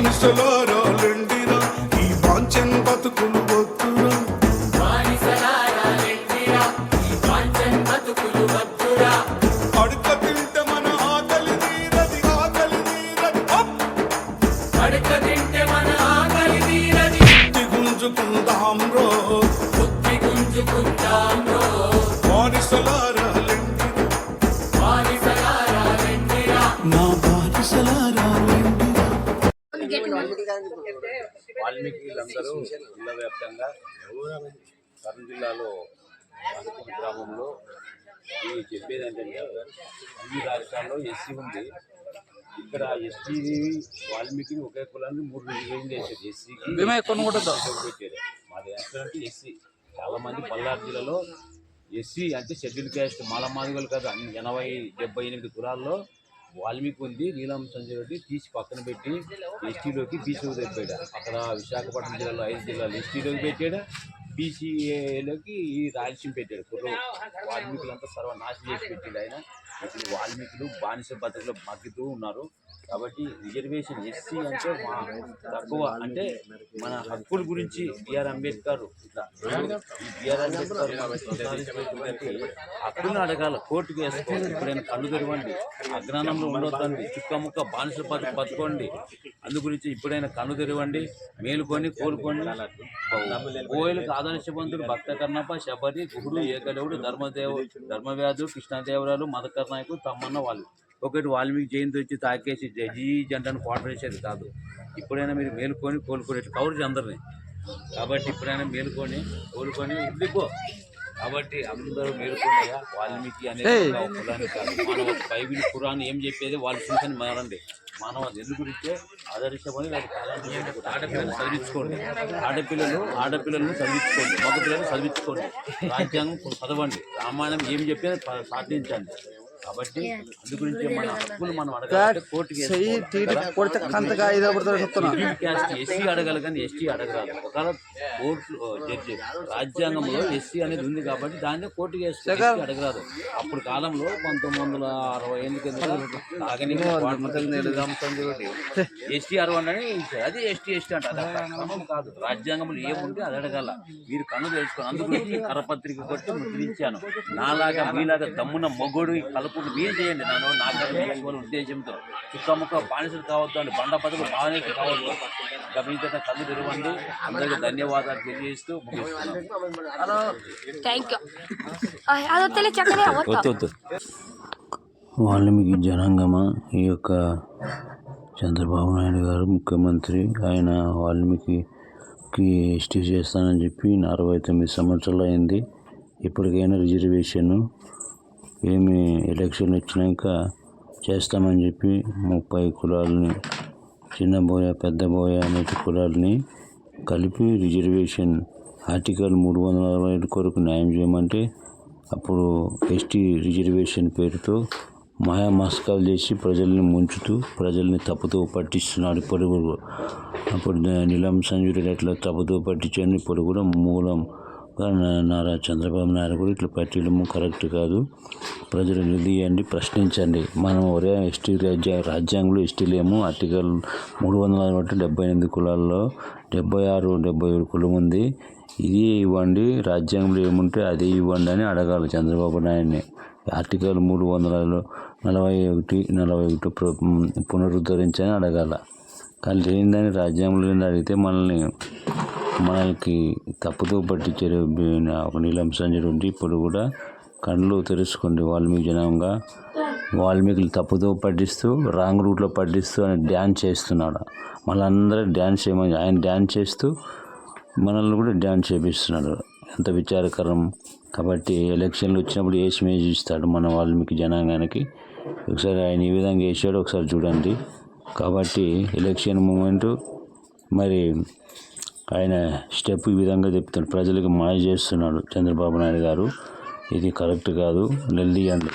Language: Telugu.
బానిసలారాలండిరా ఈ వాంఛన్ బతుకులు వద్దురా. అడుక తింటే మన ఆకలి తీరది ఆకలి తీరది. అప్! బుద్ధి గుంజుకుందాం రో. బానిసలారాలండిరా నా బానిసలారాలండిరా వాల్మీకిలందరూ జిల్లా వ్యాప్తంగా కర్నూలు జిల్లాలో గ్రామంలో ఈ చెప్పేది ఏంటంటే అన్ని రాష్ట్రాల్లో ఎస్సీ ఉంది. ఇక్కడ ఎస్టీ వాల్మీకిని ఒకే కులాన్ని మూడు రిజర్వేషన్ చేశారు. ఎస్సీకి పెట్టారు. మాది అంటే ఎస్సీ. చాలా మంది పల్నాడు జిల్లాలో ఎస్సీ అంటే షెడ్యూల్ క్యాస్ట్ మాల మాదిగలు కాదు అన్ని ఎనభై డెబ్బై ఎనిమిది కులాల్లో వాల్మీకి ఉంది నీలం సంజయ్ రెడ్డి తీసి పక్కన పెట్టి ఎస్టీలోకి బీసీలో పెట్టాడు అక్కడ విశాఖపట్నం జిల్లాలో ఐదు జిల్లాలు ఎస్టీలోకి పెట్టాడు. బీసీఏలోకి ఈ రాయలసీమ పెట్టాడు. కుర్ర వాల్మీకులంతా సర్వనాశనం చేసి పెట్టాడు ఆయన. ఇప్పుడు వాల్మీకులు బానిస బతుకులు మగ్గుతూ ఉన్నారు. కాబట్టి రిజర్వేషన్ ఎస్సీ అంటే మా తక్కువ. అంటే మన హక్కుల గురించి బిఆర్ అంబేద్కర్ ఇట్లా. బిఆర్ అంబేద్కర్ హక్కులను అడగాల కోర్టుకు వేసుకోవాలి. ఇప్పుడైనా కళ్ళు తెరవండి అజ్ఞానంలో ఉండొద్దండి చుక్క ముక్క బానిస బతు బతుకోండి. అందు గురించి ఇప్పుడైనా కళ్ళు తెరవండి మేలుకొని కోలుకొని. కోయిలకు ఆదర్శవంతుడు భక్త కన్నప్ప శబరి గుహుడు ఏకదేవుడు ధర్మదేవ ధర్మవ్యాధుడు కృష్ణదేవరాలు మదకర్ తమ్మన్న వాళ్ళు. ఒకటి వాల్మీకి జయంతి వచ్చి తాకేసి జీ జంటను కోటరేసేది కాదు. ఇప్పుడైనా మీరు మేలుకొని కోలుకొని కవర్ అందరిని. కాబట్టి ఇప్పుడైనా మేలుకొని కోలుకొని వెళ్ళిపో కాబట్టి అందరూ మేలుకున్నాయా వాల్మీకి అనేది కులాన్ని కాదు. బైబిల్ ఖురాన్ ఏం చెప్పేది? వాళ్ళు చూసని మారండి. మానవ ఎందు గురించే ఆదర్శమని కాలాన్ని ఆడపిల్లలు చదివించుకోండి. ఆడపిల్లలు ఆడపిల్లలను చదివించుకోండి. మగ పిల్లలు చదివించుకోండి. రాజ్యాంగం చదవండి. రామాయణం ఏం చెప్పేది ప- పాటించండి కాబట్టి అందు గురించి మన హక్కులు మనం చెప్తున్నా. క్యాస్ట్ ఎస్సీ అడగాలి కానీ ఎస్టీ అడగరాదు. ఒకవేళ కోర్టు జడ్జి రాజ్యాంగంలో ఎస్సీ అనేది ఉంది కాబట్టి దాన్ని కోర్టుకి ఎస్సీ అడగరాదు. అప్పుడు కాలంలో పంతొమ్మిది వందల అరవై ఎనిమిది ఎస్టీ అరవై. అది ఎస్టీ ఎస్టీ అంట అది కాదు. రాజ్యాంగంలో ఏముంటే అది అడగాల. మీరు కన్ను తెలుసుకోండి అందుగురించి కరపత్రిక కొట్టి ముద్రించాను. నాలాగా మీలాగా దమ్మున మొగ్గుడు ఈ పుట్లు మీరు చేయండి నన్ను నాను నాగరికం ఉద్దేశంతో. చుక్కముక్క బానిసలు కావద్దు అని బండ పదవులు బానిసలు కావద్దు. గమనించిన కళ్ళు తెరవండి అందరికీ ధన్యవాదాలు తెలియజేస్తూ వాల్మీకి జనాంగమా? ఈ యొక్క చంద్రబాబు నాయుడు గారు ముఖ్యమంత్రి ఆయన వాల్మీకి ఎస్టీ చేస్తానని చెప్పి అరవై తొమ్మిది సంవత్సరాలు అయింది. ఇప్పటికైనా రిజర్వేషను ఏమి ఎలక్షన్ వచ్చినాక చేస్తామని చెప్పి ముప్పై కులాలని చిన్న బోయ పెద్ద బోయ అనే కులాలని కలిపి రిజర్వేషన్ ఆర్టికల్ మూడు వందల అరవై ఏడు కొరకు న్యాయం చేయమంటే అప్పుడు ఎస్టీ రిజర్వేషన్ పేరుతో మాయామస్కాలు చేసి ప్రజల్ని ముంచుతూ ప్రజల్ని తప్పుతో పట్టిస్తున్నాడు ఇప్పుడు అప్పుడు నీలం సంజయ్ రెడ్డి అట్లా తప్పుతో పట్టించండి ఇప్పుడు కూడా మూలం నారా చంద్రబాబు నాయుడు కూడా ఇట్లా పట్టడం కరెక్ట్ కాదు. ప్రజలు నిలియండి ప్రశ్నించండి. మనం ఒరే ఎస్టీ రాజ్య రాజ్యాంగంలో ఎస్టీలేము ఆర్టికల్ మూడు వందల ఒకటి డెబ్బై ఎనిమిది కులాల్లో డెబ్బై ఆరు డెబ్బై ఏడు కులం ఉంది. ఇది ఇవ్వండి రాజ్యాంగంలో ఏముంటే అదే ఇవ్వండి అని అడగాలి చంద్రబాబు నాయుడిని. ఆర్టికల్ మూడు వందల నలభై ఒకటి నలభై ఒకటి పునరుద్ధరించని అడగాల. కానీ లేనిదని రాజ్యాంగంలో అడిగితే మనల్ని మనకి తప్పుతో పట్టించే ఒక నీలం సంజయ్ ఇప్పుడు కూడా కళ్ళు తెరుచుకోండి వాల్మీకి జనంగా. వాల్మీకులు తప్పుతో పట్టిస్తూ రాంగ్ రూట్లో పట్టిస్తూ ఆయన డ్యాన్స్ చేస్తున్నాడు. మళ్ళీ అందరూ డ్యాన్స్ చేయమని ఆయన డ్యాన్స్ చేస్తూ మనల్ని కూడా డ్యాన్స్ చేపిస్తున్నాడు. ఎంత విచారకరం. కాబట్టి ఎలక్షన్లు వచ్చినప్పుడు వేసి మేజ్ ఇస్తాడు మన వాల్మీకి జనాంగానికి? ఒకసారి ఆయన ఈ విధంగా వేసాడు ఒకసారి చూడండి. కాబట్టి ఎలక్షన్ మూమెంటు మరి ఆయన స్టెప్ ఈ విధంగా చెప్తాడు. ప్రజలకు మాయ చేస్తున్నాడు చంద్రబాబు నాయుడు గారు. ఇది కరెక్ట్ కాదు. నిలదీయండి